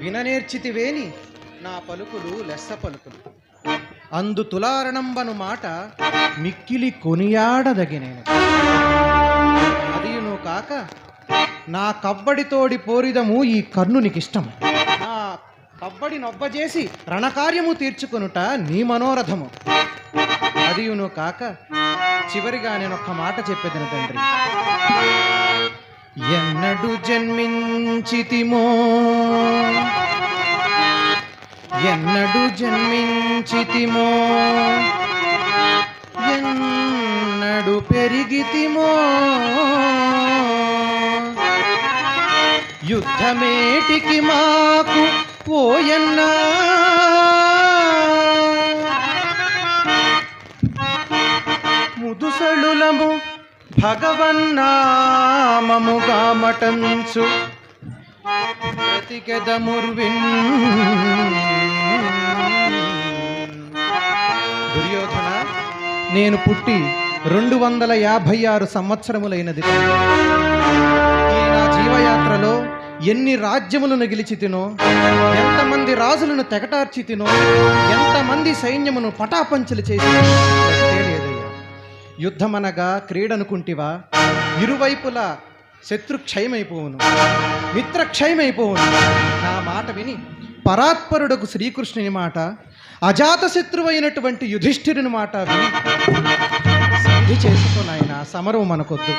విననేర్చితివేని నా పలుకులు లెస్స పలుకులు. అందు తులారణంబను మాట మిక్కిలి కొనియాడదగినేను. అదియును కాక నా కబ్బడితోడి పోరిదము ఈ కర్ణునికిష్టం నా కబ్బడి నొబ్బజేసి రణకార్యము తీర్చుకొనుట నీ మనోరథము. అదియును కాక చివరిగా నేను ఒక్క మాట చెప్పేదిన తండ్రి. ఎన్నడు జన్మించితిమో. ఎన్నడు జన్మించితిమో. ఎన్నడు పెరిగితిమో. యుద్ధమేటికి మాకు పోయన్నా. ముదుసళులము భగవన్నామముగా మటంచు ప్రతికెదముర్విన్ దుర్యోధన నేను పుట్టి రెండు వందల యాభై ఆరు సంవత్సరములైనది. ఈ నా జీవయాత్రలో ఎన్ని రాజ్యములను గెలిచి తినో ఎంతమంది రాజులను తెగటార్చి తినో ఎంతమంది సైన్యమును పటాపంచలు చేసి యుద్ధమనగా క్రీడనుకుంటివా? ఇరువైపులా శత్రుక్షయమైపోవును. మిత్రక్షయమైపోవును. నా మాట విని పరాత్పరుడకు శ్రీకృష్ణుని మాట అజాతశత్రువైనటువంటి యుధిష్ఠిరుని మాట విని సంధి చేసుకో సమరం మనకొద్దు.